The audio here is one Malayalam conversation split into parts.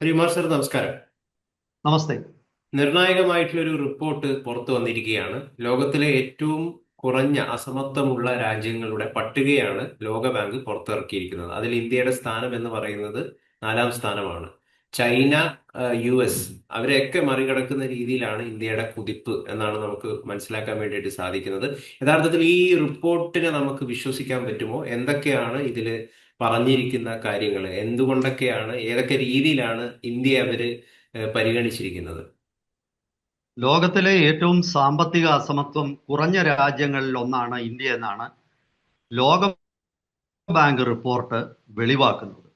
ശ്രീകുമാർ സർ നമസ്കാരം. നമസ്തേ. നിർണായകമായിട്ടുള്ള ഒരു റിപ്പോർട്ട് പുറത്തു വന്നിരിക്കുകയാണ്. ലോകത്തിലെ ഏറ്റവും കുറഞ്ഞ അസമത്വമുള്ള രാജ്യങ്ങളുടെ പട്ടികയാണ് ലോകബാങ്ക് പുറത്തിറക്കിയിരിക്കുന്നത്. അതിൽ ഇന്ത്യയുടെ സ്ഥാനം എന്ന് പറയുന്നത് നാലാം സ്ഥാനമാണ്. ചൈന യു എസ് അവരെയൊക്കെ മറികടക്കുന്ന രീതിയിലാണ് ഇന്ത്യയുടെ കുതിപ്പ് എന്നാണ് നമുക്ക് മനസ്സിലാക്കാൻ വേണ്ടിയിട്ട് സാധിക്കുന്നത്. യഥാർത്ഥത്തിൽ ഈ റിപ്പോർട്ടിനെ നമുക്ക് വിശ്വസിക്കാൻ പറ്റുമോ? എന്തൊക്കെയാണ് ഇതിൽ പറഞ്ഞിരിക്കുന്ന കാര്യങ്ങൾ എന്തുകൊണ്ടൊക്കെയാണ് ഏതൊക്കെ രീതിയിലാണ് ഇന്ത്യ അവർ പരിഗണിച്ചിരിക്കുന്നത്? ലോകത്തിലെ ഏറ്റവും സാമ്പത്തിക അസമത്വം കുറഞ്ഞ രാജ്യങ്ങളിൽ ഒന്നാണ് ഇന്ത്യ എന്നാണ് ലോക ബാങ്ക് റിപ്പോർട്ട് വെളിവാക്കുന്നത്.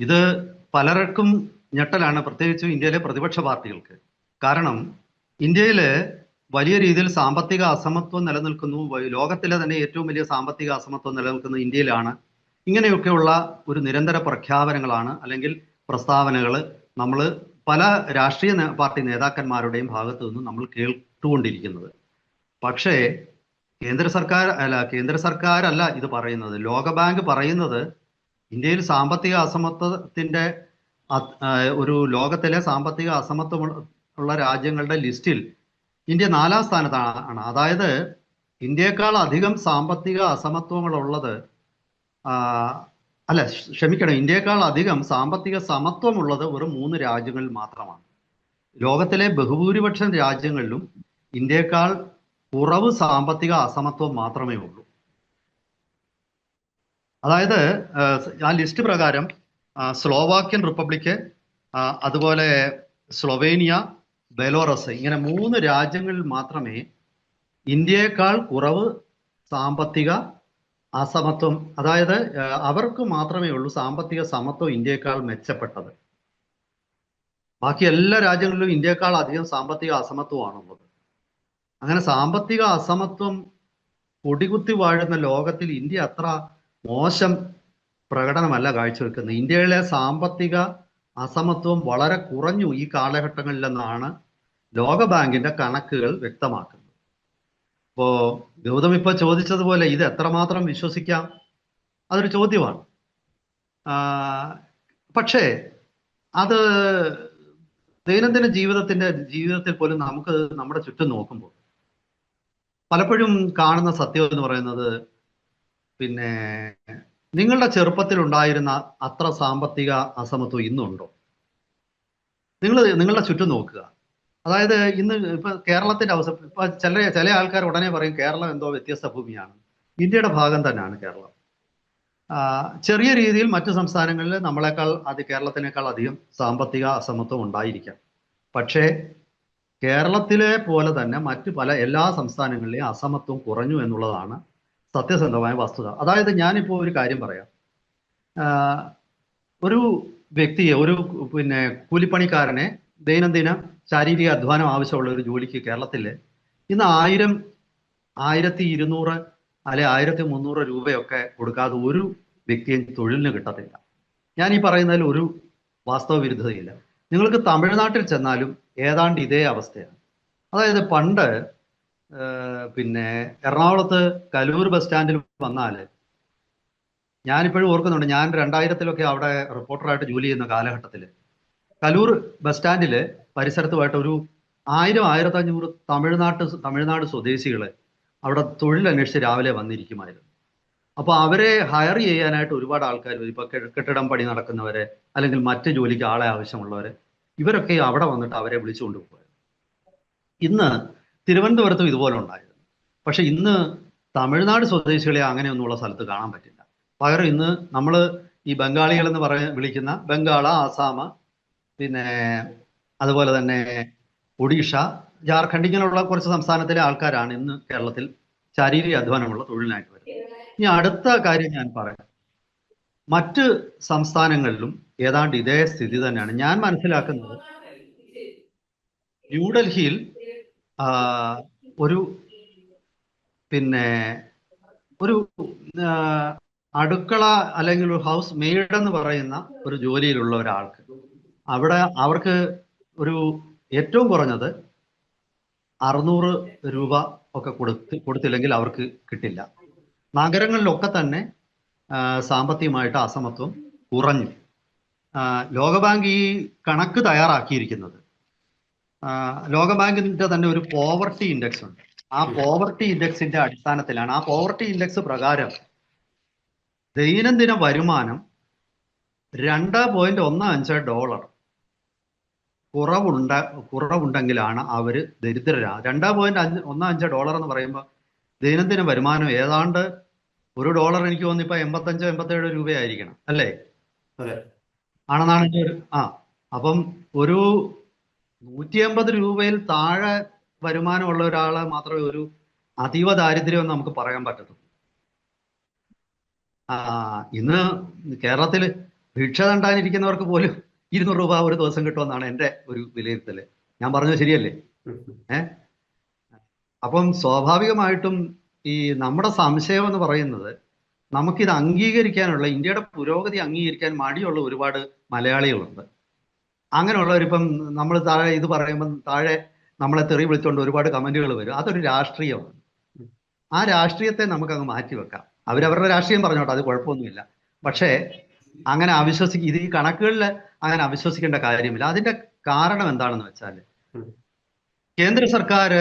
ഇത് പലർക്കും ഞെട്ടലാണ് പ്രത്യേകിച്ചും ഇന്ത്യയിലെ പ്രതിപക്ഷ പാർട്ടികൾക്ക്. കാരണം ഇന്ത്യയിൽ വലിയ രീതിയിൽ സാമ്പത്തിക അസമത്വം നിലനിൽക്കുന്നു. ലോകത്തിലെ തന്നെ ഏറ്റവും വലിയ സാമ്പത്തിക അസമത്വം നിലനിൽക്കുന്ന ഇന്ത്യയിലാണ്. ഇങ്ങനെയൊക്കെയുള്ള ഒരു നിരന്തര പ്രഖ്യാപനങ്ങളാണ് അല്ലെങ്കിൽ പ്രസ്താവനകൾ നമ്മൾ പല രാഷ്ട്രീയ പാർട്ടി നേതാക്കന്മാരുടെയും ഭാഗത്തു നിന്നും നമ്മൾ കേട്ടുകൊണ്ടിരിക്കുന്നത്. പക്ഷേ കേന്ദ്ര സർക്കാർ അല്ല കേന്ദ്ര സർക്കാരല്ല ഇത് പറയുന്നത്. ലോകബാങ്ക് പറയുന്നത് ഇന്ത്യയിൽ സാമ്പത്തിക അസമത്വത്തിന്റെ ഒരു ലോകത്തിലെ സാമ്പത്തിക അസമത്വം ഉള്ള രാജ്യങ്ങളുടെ ലിസ്റ്റിൽ ഇന്ത്യ നാലാം സ്ഥാനത്താണ്. അതായത് ഇന്ത്യയെക്കാൾ അധികം സാമ്പത്തിക അസമത്വങ്ങളുള്ളത് അല്ല ക്ഷമിക്കണം. ഇന്ത്യയെക്കാൾ അധികം സാമ്പത്തിക സമത്വമുള്ളത് വെറും മൂന്ന് രാജ്യങ്ങളിൽ മാത്രമാണ്. ലോകത്തിലെ ബഹുഭൂരിപക്ഷം രാജ്യങ്ങളിലും ഇന്ത്യയെക്കാൾ കുറവ് സാമ്പത്തിക അസമത്വം മാത്രമേ ഉള്ളൂ. അതായത് ആ, ലിസ്റ്റ് പ്രകാരം സ്ലോവാക്യൻ റിപ്പബ്ലിക് അതുപോലെ സ്ലൊവേനിയ ബെലോറസ് ഇങ്ങനെ മൂന്ന് രാജ്യങ്ങളിൽ മാത്രമേ ഇന്ത്യയെക്കാൾ കുറവ് സാമ്പത്തിക അസമത്വം അതായത് അവർക്ക് മാത്രമേ ഉള്ളൂ സാമ്പത്തിക സമത്വം ഇന്ത്യയെക്കാൾ മെച്ചപ്പെട്ടത്. ബാക്കി എല്ലാ രാജ്യങ്ങളിലും ഇന്ത്യയെക്കാൾ അധികം സാമ്പത്തിക അസമത്വമാണുള്ളത്. അങ്ങനെ സാമ്പത്തിക അസമത്വം കൊടികുത്തി വാഴുന്ന ലോകത്തിൽ ഇന്ത്യ അത്ര മോശം പ്രകടനമല്ല കാഴ്ചവെക്കുന്നത്. ഇന്ത്യയിലെ സാമ്പത്തിക അസമത്വം വളരെ കുറഞ്ഞു ഈ കാലഘട്ടങ്ങളിലെന്നാണ് ലോകബാങ്കിന്റെ കണക്കുകൾ വ്യക്തമാക്കുന്നത്. ഇപ്പോ ഗൗതം ഇപ്പൊ ചോദിച്ചതുപോലെ ഇത് എത്രമാത്രം വിശ്വസിക്കാം? അതൊരു ചോദ്യമാണ്. പക്ഷേ അത് ദൈനംദിന ജീവിതത്തിന്റെ ജീവിതത്തിൽ പോലും നമുക്ക് നമ്മുടെ ചുറ്റും നോക്കുമ്പോൾ പലപ്പോഴും കാണുന്ന സത്യം എന്ന് പറയുന്നത് പിന്നെ നിങ്ങളുടെ ചെറുപ്പത്തിൽ ഉണ്ടായിരുന്ന അത്ര സാമ്പത്തിക അസമത്വം ഇന്നുണ്ടോ? നിങ്ങൾ നിങ്ങളുടെ ചുറ്റും നോക്കുക. അതായത് ഇന്ന് ഇപ്പൊ കേരളത്തിന്റെ അവസ്ഥ ഇപ്പൊ ചില ചില ആൾക്കാർ ഉടനെ പറയും കേരളം എന്തോ വ്യത്യസ്ത ഭൂമിയാണ്. ഇന്ത്യയുടെ ഭാഗം തന്നെയാണ് കേരളം. ചെറിയ രീതിയിൽ മറ്റു സംസ്ഥാനങ്ങളിൽ നമ്മളെക്കാൾ അത് കേരളത്തിനേക്കാൾ അധികം സാമ്പത്തിക അസമത്വം ഉണ്ടായിരിക്കാം. പക്ഷേ കേരളത്തിലെ പോലെ തന്നെ മറ്റു പല എല്ലാ സംസ്ഥാനങ്ങളിലെയും അസമത്വം കുറഞ്ഞു എന്നുള്ളതാണ് സത്യസന്ധമായ വസ്തുത. അതായത് ഞാനിപ്പോൾ ഒരു കാര്യം പറയാം. ഒരു വ്യക്തിയെ ഒരു പിന്നെ കൂലിപ്പണിക്കാരനെ ദൈനംദിന ശാരീരിക അധ്വാനം ആവശ്യമുള്ള ഒരു ജോലിക്ക് കേരളത്തിൽ ഇന്ന് ആയിരം ആയിരത്തി ഇരുന്നൂറ് അല്ലെ ആയിരത്തി മുന്നൂറ് രൂപയൊക്കെ കൊടുക്കാതെ ഒരു വ്യക്തിയും തൊഴിലിന് കിട്ടത്തില്ല. ഞാൻ ഈ പറയുന്നതിൽ ഒരു വാസ്തവ വിരുദ്ധതയില്ല. നിങ്ങൾക്ക് തമിഴ്നാട്ടിൽ ചെന്നാലും ഏതാണ്ട് ഇതേ അവസ്ഥയാണ്. അതായത് പണ്ട് പിന്നെ എറണാകുളത്ത് കലൂർ ബസ് സ്റ്റാൻഡിൽ വന്നാൽ ഞാനിപ്പോഴും ഓർക്കുന്നുണ്ട് ഞാൻ രണ്ടായിരത്തിലൊക്കെ അവിടെ റിപ്പോർട്ടറായിട്ട് ജോലി ചെയ്യുന്ന കാലഘട്ടത്തിൽ കലൂർ ബസ് സ്റ്റാൻഡിൽ പരിസരത്തുമായിട്ട് ഒരു ആയിരം ആയിരത്തി അഞ്ഞൂറ് തമിഴ്നാട്ട് തമിഴ്നാട് സ്വദേശികൾ അവിടെ തൊഴിൽ അന്വേഷിച്ച് രാവിലെ വന്നിരിക്കുമായിരുന്നു. അപ്പോൾ അവരെ ഹയർ ചെയ്യാനായിട്ട് ഒരുപാട് ആൾക്കാർ ഇപ്പൊ കെട്ടിടം പണി നടക്കുന്നവരെ അല്ലെങ്കിൽ മറ്റു ജോലിക്ക് ആളെ ആവശ്യമുള്ളവരെ ഇവരൊക്കെ അവിടെ വന്നിട്ട് അവരെ വിളിച്ചുകൊണ്ട് പോകും ഇന്ന് തിരുവനന്തപുരത്തും ഇതുപോലെ ഉണ്ടായിരുന്നു. പക്ഷെ ഇന്ന് തമിഴ്നാട് സ്വദേശികളെ അങ്ങനെയൊന്നുമുള്ള സ്ഥലത്ത് കാണാൻ പറ്റില്ല. പകരം ഇന്ന് നമ്മൾ ഈ ബംഗാളികൾ എന്ന് പറയ വിളിക്കുന്ന ബംഗാള ആസാം പിന്നെ അതുപോലെ തന്നെ ഒഡീഷ ജാർഖണ്ഡ് ഇങ്ങനെയുള്ള കുറച്ച് സംസ്ഥാനത്തിലെ ആൾക്കാരാണ് ഇന്ന് കേരളത്തിൽ ശാരീരിക അധ്വാനമുള്ള തൊഴിലിനായിട്ട് വരുന്നത്. ഇനി അടുത്ത കാര്യം ഞാൻ പറയാം. മറ്റ് സംസ്ഥാനങ്ങളിലും ഏതാണ്ട് ഇതേ സ്ഥിതി തന്നെയാണ്. ഞാൻ മനസ്സിലാക്കുന്നത് ന്യൂഡൽഹിയിൽ ഒരു പിന്നെ ഒരു അടുക്കള അല്ലെങ്കിൽ ഒരു ഹൗസ് മെയ്ഡ് എന്ന് പറയുന്ന ഒരു ജോലിയിലുള്ള ഒരാൾക്ക് അവിടെ അവർക്ക് ഒരു ഏറ്റവും കുറഞ്ഞത് അറുന്നൂറ് രൂപ ഒക്കെ കൊടുത്ത് കൊടുത്തില്ലെങ്കിൽ അവർക്ക് കിട്ടില്ല. നഗരങ്ങളിലൊക്കെ തന്നെ സാമ്പത്തികമായിട്ട് അസമത്വം കുറഞ്ഞു. ലോകബാങ്ക് ഈ കണക്ക് തയ്യാറാക്കിയിരിക്കുന്നത്. ലോകബാങ്കിന്റെ തന്നെ ഒരു പോവർട്ടി ഇൻഡെക്സ് ഉണ്ട്. ആ പോവർട്ടി ഇൻഡെക്സിന്റെ അടിസ്ഥാനത്തിലാണ്. ആ പോവർട്ടി ഇൻഡെക്സ് പ്രകാരം ദൈനംദിന വരുമാനം രണ്ട് പോയിന്റ് ഒന്ന് അഞ്ച് ഡോളർ. കുറവുണ്ട കുറവുണ്ടെങ്കിലാണ് അവർ ദരിദ്രരാ. രണ്ടാം പോയിന്റ് അഞ്ച് ഒന്നാം അഞ്ച് ഡോളർ എന്ന് പറയുമ്പോൾ ദൈനംദിന വരുമാനം ഏതാണ്ട് ഒരു ഡോളർ എനിക്ക് തോന്നുന്നു ഇപ്പൊ എൺപത്തഞ്ചോ എൺപത്തേഴോ രൂപയായിരിക്കണം അല്ലേ? ആണെന്നാണ് എന്റെ ഒരു ആ അപ്പം ഒരു നൂറ്റി അമ്പത് രൂപയിൽ താഴെ വരുമാനമുള്ള ഒരാളെ മാത്രമേ ഒരു അതീവ ദാരിദ്ര്യം എന്ന് നമുക്ക് പറയാൻ പറ്റത്തുള്ളൂ. ആ ഇന്ന് കേരളത്തിൽ ഭിക്ഷ തണ്ടാനിരിക്കുന്നവർക്ക് പോലും ഇരുന്നൂറ് രൂപ ഒരു ദിവസം കിട്ടുമെന്നാണ് എന്റെ ഒരു വിലയിരുത്തൽ. ഞാൻ പറഞ്ഞത് ശരിയല്ലേ? ഏ അപ്പം സ്വാഭാവികമായിട്ടും ഈ നമ്മുടെ സംശയം എന്ന് പറയുന്നത് നമുക്കിത് അംഗീകരിക്കാനുള്ള ഇന്ത്യയുടെ പുരോഗതി അംഗീകരിക്കാൻ മടിയുള്ള ഒരുപാട് മലയാളികളുണ്ട്. അങ്ങനെയുള്ളവരിപ്പം നമ്മൾ താഴെ ഇത് പറയുമ്പം താഴെ നമ്മളെ തെറി വിളിച്ചുകൊണ്ട് ഒരുപാട് കമന്റുകൾ വരും. അതൊരു രാഷ്ട്രീയമാണ്. ആ രാഷ്ട്രീയത്തെ നമുക്കങ്ങ് മാറ്റിവെക്കാം. മാറ്റി വെക്കാം അവരവരുടെ രാഷ്ട്രീയം പറഞ്ഞോട്ടെ അത് കുഴപ്പമൊന്നുമില്ല. പക്ഷേ അങ്ങനെ അവിശ്വസിക്ക ഇത് ഈ കണക്കുകളിൽ അങ്ങനെ അവിശ്വസിക്കേണ്ട കാര്യമില്ല. അതിന്റെ കാരണം എന്താണെന്ന് വെച്ചാൽ കേന്ദ്ര സർക്കാർ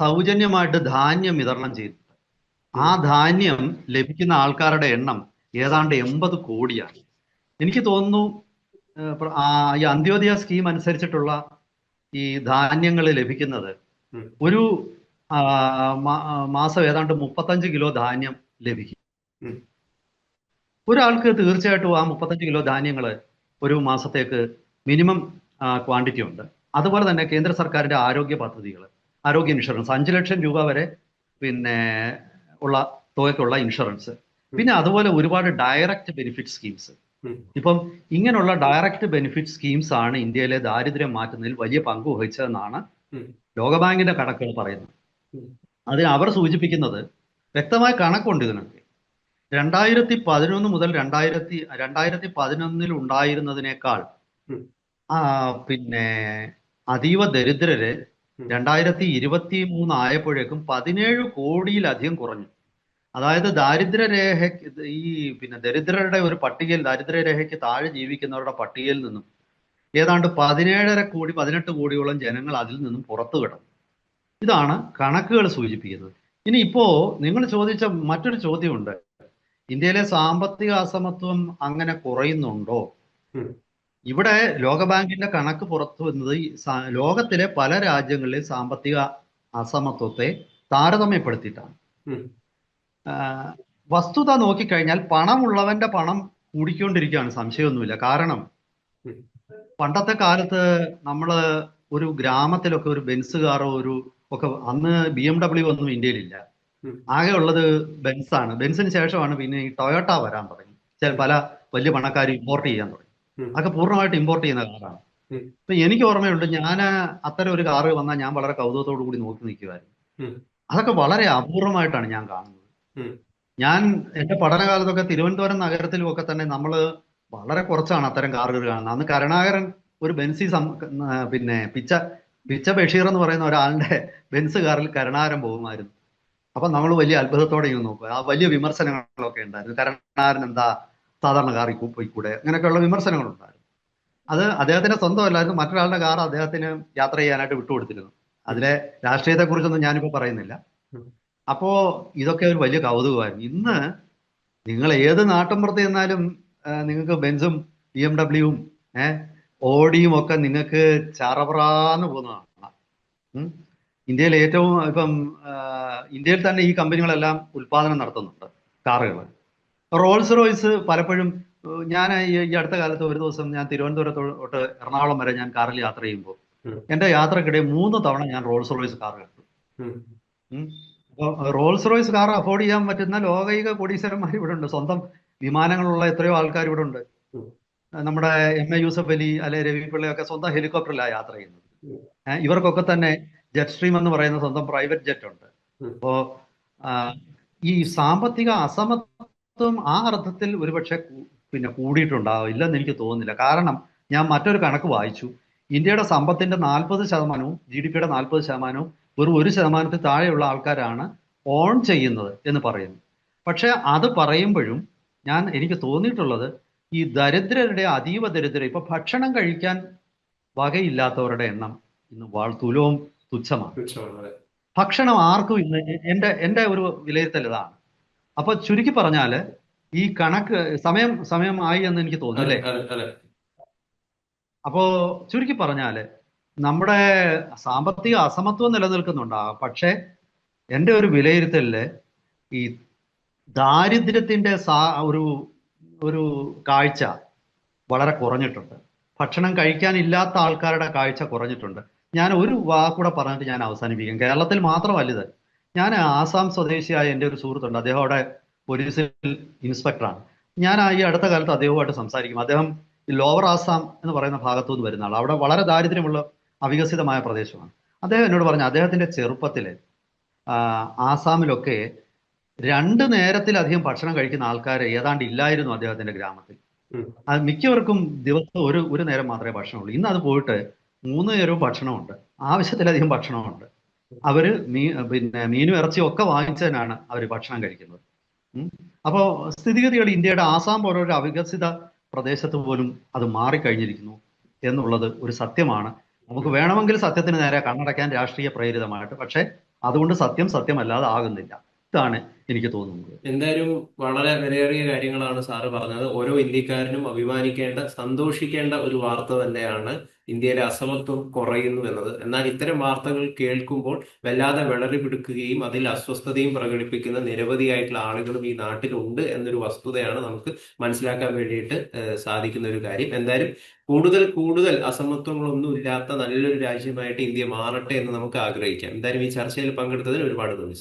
സൗജന്യമായിട്ട് ധാന്യം വിതരണം ചെയ്തിട്ടുണ്ട്. ആ ധാന്യം ലഭിക്കുന്ന ആൾക്കാരുടെ എണ്ണം ഏതാണ്ട് എൺപത് കോടിയാണ്. എനിക്ക് തോന്നുന്നു ഈ അന്ത്യോദയ സ്കീം അനുസരിച്ചിട്ടുള്ള ഈ ധാന്യങ്ങൾ ലഭിക്കുന്നത് ഒരു മാസം ഏതാണ്ട് മുപ്പത്തഞ്ച് കിലോ ധാന്യം ലഭിക്കും. ഒരാൾക്ക് തീർച്ചയായിട്ടും ആ മുപ്പത്തഞ്ച് കിലോ ധാന്യങ്ങൾ ഒരു മാസത്തേക്ക് മിനിമം ക്വാണ്ടിറ്റി ഉണ്ട്. അതുപോലെ തന്നെ കേന്ദ്ര സർക്കാരിന്റെ ആരോഗ്യ പദ്ധതികൾ ആരോഗ്യ ഇൻഷുറൻസ് അഞ്ച് ലക്ഷം രൂപ വരെ പിന്നെ ഉള്ള തുകയ്ക്കുള്ള ഇൻഷുറൻസ്. പിന്നെ അതുപോലെ ഒരുപാട് ഡയറക്റ്റ് ബെനിഫിറ്റ് സ്കീംസ്. ഇപ്പം ഇങ്ങനെയുള്ള ഡയറക്റ്റ് ബെനിഫിറ്റ് സ്കീംസ് ആണ് ഇന്ത്യയിലെ ദാരിദ്ര്യം മാറ്റുന്നതിൽ വലിയ പങ്ക് വഹിച്ചതെന്നാണ് ലോകബാങ്കിന്റെ കണക്കുകൾ പറയുന്നത്. അതിന് അവർ സൂചിപ്പിക്കുന്നത് വ്യക്തമായ കണക്കുണ്ട് ഇതിനൊക്കെ രണ്ടായിരത്തി പതിനൊന്ന് മുതൽ രണ്ടായിരത്തി രണ്ടായിരത്തി പതിനൊന്നിൽ ഉണ്ടായിരുന്നതിനേക്കാൾ പിന്നെ അതീവ ദരിദ്രര്. രണ്ടായിരത്തി ഇരുപത്തി മൂന്ന് ആയപ്പോഴേക്കും പതിനേഴ് കോടിയിലധികം കുറഞ്ഞു. അതായത് ദാരിദ്ര്യരേഖ ഈ പിന്നെ ദരിദ്രരുടെ ഒരു പട്ടികയിൽ ദാരിദ്ര്യരേഖയ്ക്ക് താഴെ ജീവിക്കുന്നവരുടെ പട്ടികയിൽ നിന്നും ഏതാണ്ട് പതിനേഴര കോടി പതിനെട്ട് കോടിയോളം ജനങ്ങൾ അതിൽ നിന്നും പുറത്തു കിടന്നു. ഇതാണ് കണക്കുകൾ സൂചിപ്പിക്കുന്നത്. ഇനി ഇപ്പോ നിങ്ങൾ ചോദിച്ച മറ്റൊരു ചോദ്യമുണ്ട്. ഇന്ത്യയിലെ സാമ്പത്തിക അസമത്വം അങ്ങനെ കുറയുന്നുണ്ടോ. ഇവിടെ ലോകബാങ്കിന്റെ കണക്ക് പുറത്തു വന്നത് ലോകത്തിലെ പല രാജ്യങ്ങളിലെ സാമ്പത്തിക അസമത്വത്തെ താരതമ്യപ്പെടുത്തിയിട്ടാണ്. വസ്തുത നോക്കിക്കഴിഞ്ഞാൽ പണമുള്ളവന്റെ പണം കൂടിക്കൊണ്ടിരിക്കുകയാണ് സംശയമൊന്നുമില്ല കാരണം പണ്ടത്തെ കാലത്ത് നമ്മൾ ഒരു ഗ്രാമത്തിലൊക്കെ ഒരു ബെൻസ് കാറോ ഒരു ഒക്കെ അന്ന് ബി എം ഡബ്ല്യു ഒന്നും ഇന്ത്യയിലില്ല. ആകെ ഉള്ളത് ബെൻസ് ആണ് ബെൻസിന് ശേഷമാണ് പിന്നെ ഈ ടൊയോട്ട വരാൻ തുടങ്ങി. ചില പല വലിയ പണക്കാർ ഇമ്പോർട്ട് ചെയ്യാൻ തുടങ്ങി. അതൊക്കെ പൂർണമായിട്ട് ഇമ്പോർട്ട് ചെയ്യുന്ന കാറാണ്. അപ്പൊ ഇപ്പൊ എനിക്ക് ഓർമ്മയുണ്ട് ഞാൻ അത്തരം ഒരു കാറ് വന്നാൽ ഞാൻ വളരെ കൗതുകത്തോടു കൂടി നോക്കി നിൽക്കുമായിരുന്നു അതൊക്കെ വളരെ അപൂർവമായിട്ടാണ് ഞാൻ കാണുന്നത്. ഞാൻ എന്റെ പഠനകാലത്തൊക്കെ തിരുവനന്തപുരം നഗരത്തിലും ഒക്കെ തന്നെ നമ്മൾ വളരെ കുറച്ചാണ് അത്തരം കാറുകൾ കാണുന്നത്. അന്ന് കരുണാകരൻ ഒരു ബെൻസി പിന്നെ പിച്ച പിച്ച ബഷീർ എന്ന് പറയുന്ന ഒരാളുടെ ബെൻസ് കാറിൽ കരുണാകരൻ പോകുമായിരുന്നു. അപ്പൊ നമ്മൾ വലിയ അത്ഭുതത്തോടെ ഇങ്ങനെ നോക്കുക. ആ വലിയ വിമർശനങ്ങളൊക്കെ ഉണ്ടായിരുന്നു. കരുണാകരൻ എന്താ സാധാരണ കാറിൽ പോയിക്കൂടെ അങ്ങനെയൊക്കെയുള്ള വിമർശനങ്ങളുണ്ടായിരുന്നു. അത് അദ്ദേഹത്തിന്റെ സ്വന്തമല്ലായിരുന്നു. മറ്റൊരാളുടെ കാർ അദ്ദേഹത്തിന് യാത്ര ചെയ്യാനായിട്ട് വിട്ടുകൊടുത്തിരുന്നു. അതിലെ രാഷ്ട്രീയത്തെ കുറിച്ചൊന്നും ഞാനിപ്പോ പറയുന്നില്ല. അപ്പോ ഇതൊക്കെ ഒരു വലിയ കൗതുകമായിരുന്നു. ഇന്ന് നിങ്ങൾ ഏത് നാട്ടിൻപുറത്ത് ചെന്നാലും നിങ്ങൾക്ക് ബെൻസും ബി എം ഡബ്ല്യുവും ഏഹ് ഓടിയും ഒക്കെ നിങ്ങൾക്ക് ചറപറാന്ന് പോകുന്നതാണ്. ഇന്ത്യയിൽ ഏറ്റവും ഇപ്പം ഇന്ത്യയിൽ തന്നെ ഈ കമ്പനികളെല്ലാം ഉൽപാദനം നടത്തുന്നുണ്ട് കാറുകൾ. റോൾസ് റോയ്സ് പലപ്പോഴും ഞാൻ ഈ അടുത്ത കാലത്ത് ഒരു ദിവസം ഞാൻ തിരുവനന്തപുരത്തോട്ട് എറണാകുളം വരെ ഞാൻ കാറിൽ യാത്ര ചെയ്യുമ്പോൾ എന്റെ യാത്രക്കിടെ മൂന്ന് തവണ ഞാൻ റോൾസ് റോയ്സ് കാർ കണ്ടു. റോൾസ് റോയ്സ് കാർ അഫോർഡ് ചെയ്യാൻ പറ്റുന്ന ലോകൈക കോടീശ്വരന്മാർ ഇവിടെ ഉണ്ട്. സ്വന്തം വിമാനങ്ങളുള്ള എത്രയോ ആൾക്കാർ ഇവിടെ ഉണ്ട്. നമ്മുടെ എം എ യൂസഫ് അലി അല്ലെ രവി പിള്ളയൊക്കെ സ്വന്തം ഹെലികോപ്റ്ററിലാണ് യാത്ര ചെയ്യുന്നത്. ഇവർക്കൊക്കെ തന്നെ ജെറ്റ് സ്ട്രീം എന്ന് പറയുന്ന സ്വന്തം പ്രൈവറ്റ് ജെറ്റ് ഉണ്ട്. അപ്പോ ഈ സാമ്പത്തിക അസമത്വം ആ അർത്ഥത്തിൽ ഒരുപക്ഷെ പിന്നെ കൂടിയിട്ടുണ്ടാവും ഇല്ലെന്ന് എനിക്ക് തോന്നുന്നില്ല. കാരണം ഞാൻ മറ്റൊരു കണക്ക് വായിച്ചു. ഇന്ത്യയുടെ സമ്പത്തിന്റെ നാൽപ്പത് ശതമാനവും ജി ഡി പിയുടെ നാൽപ്പത് ശതമാനവും വെറും ഒരു ശതമാനത്തിൽ താഴെയുള്ള ആൾക്കാരാണ് ഓൺ ചെയ്യുന്നത് എന്ന് പറയുന്നു. പക്ഷെ അത് പറയുമ്പോഴും ഞാൻ എനിക്ക് തോന്നിയിട്ടുള്ളത് ഈ ദരിദ്രരുടെ അതീവ ദരിദ്രം ഇപ്പൊ ഭക്ഷണം കഴിക്കാൻ വകയില്ലാത്തവരുടെ എണ്ണം ഇന്ന് വാൾ തുലവും തുച്ഛമാണ്. ഭക്ഷണം ആർക്കും ഇന്ന് എന്റെ എന്റെ എന്റെ ഒരു വിലയിരുത്തൽ ഇതാണ്. അപ്പൊ ചുരുക്കി പറഞ്ഞാൽ ഈ കണക്ക് സമയം സമയം ആയി എന്ന് എനിക്ക് തോന്നുന്നു അല്ലേ. അപ്പോ ചുരുക്കി പറഞ്ഞാൽ നമ്മുടെ സാമ്പത്തിക അസമത്വം നിലനിൽക്കുന്നുണ്ടാകാം പക്ഷെ എന്റെ ഒരു വിലയിരുത്തലിൽ ഈ ദാരിദ്ര്യത്തിന്റെ സാ ഒരു ഒരു കാഴ്ച വളരെ കുറഞ്ഞിട്ടുണ്ട്. ഭക്ഷണം കഴിക്കാനില്ലാത്ത ആൾക്കാരുടെ കാഴ്ച കുറഞ്ഞിട്ടുണ്ട്. ഞാൻ ഒരു വാക്കൂടെ പറഞ്ഞിട്ട് ഞാൻ അവസാനിപ്പിക്കും. കേരളത്തിൽ മാത്രമല്ല ഇത് ഞാൻ ആസാം സ്വദേശിയായ എന്റെ ഒരു സുഹൃത്തുണ്ട്. അദ്ദേഹം അവിടെ പോലീസിൽ ഇൻസ്പെക്ടറാണ് ഞാൻ ഈ അടുത്ത കാലത്ത് അദ്ദേഹവുമായിട്ട് സംസാരിക്കും. അദ്ദേഹം ലോവർ ആസാം എന്ന് പറയുന്ന ഭാഗത്തു നിന്ന് വരുന്ന ആൾ അവിടെ വളരെ ദാരിദ്ര്യമുള്ള അവികസിതമായ പ്രദേശമാണ്. അദ്ദേഹം എന്നോട് പറഞ്ഞു അദ്ദേഹത്തിന്റെ ചെറുപ്പത്തിൽ ആസാമിലൊക്കെ രണ്ട് നേരത്തിലധികം ഭക്ഷണം കഴിക്കുന്ന ആൾക്കാർ ഏതാണ്ട് ഇല്ലായിരുന്നു അദ്ദേഹത്തിന്റെ ഗ്രാമത്തിൽ. അത് മിക്കവർക്കും ദിവസം ഒരു ഒരു നേരം മാത്രമേ ഭക്ഷണമുള്ളൂ. ഇന്ന് അത് പോയിട്ട് മൂന്ന് നേരവും ഭക്ഷണമുണ്ട്. ആവശ്യത്തിലധികം ഭക്ഷണമുണ്ട്. അവർ മീ പിന്നെ മീനും ഇറച്ചിയും ഒക്കെ വാങ്ങിച്ചതിനാണ് അവർ ഭക്ഷണം കഴിക്കുന്നത്. അപ്പോൾ സ്ഥിതിഗതികൾ ഇന്ത്യയുടെ ആസാം പോലൊരു അവികസിത പ്രദേശത്ത് പോലും അത് മാറിക്കഴിഞ്ഞിരിക്കുന്നു എന്നുള്ളത് ഒരു സത്യമാണ്. നമുക്ക് വേണമെങ്കിൽ സത്യത്തിന് നേരെ കണ്ണടയ്ക്കാൻ രാഷ്ട്രീയ പ്രേരിതമായിട്ട് പക്ഷേ അതുകൊണ്ട് സത്യം സത്യമല്ലാതെ ആകുന്നില്ല. ഇതാണ് എനിക്ക് തോന്നുന്നത്. എന്തായാലും വളരെ വിലയേറിയ കാര്യങ്ങളാണ് സാറ് പറഞ്ഞത്. ഓരോ ഇന്ത്യക്കാരനും അഭിമാനിക്കേണ്ട സന്തോഷിക്കേണ്ട ഒരു വാർത്ത തന്നെയാണ് ഇന്ത്യയിലെ അസമത്വം കുറയുന്നു എന്നത്. എന്നാൽ ഇത്തരം വാർത്തകൾ കേൾക്കുമ്പോൾ വല്ലാതെ വിളറി പിടിക്കുകയും അതിൽ അസ്വസ്ഥതയും പ്രകടിപ്പിക്കുന്ന നിരവധിയായിട്ടുള്ള ആളുകളും ഈ നാട്ടിലുണ്ട് എന്നൊരു വസ്തുതയാണ് നമുക്ക് മനസ്സിലാക്കാൻ വേണ്ടിയിട്ട് സാധിക്കുന്ന ഒരു കാര്യം. എന്തായാലും കൂടുതൽ കൂടുതൽ അസമത്വങ്ങളൊന്നും ഇല്ലാത്ത നല്ലൊരു രാജ്യമായിട്ട് ഇന്ത്യ മാറട്ടെ എന്ന് നമുക്ക് ആഗ്രഹിക്കാം. എന്തായാലും ഈ ചർച്ചയിൽ പങ്കെടുത്തതിന് ഒരുപാട് നന്ദി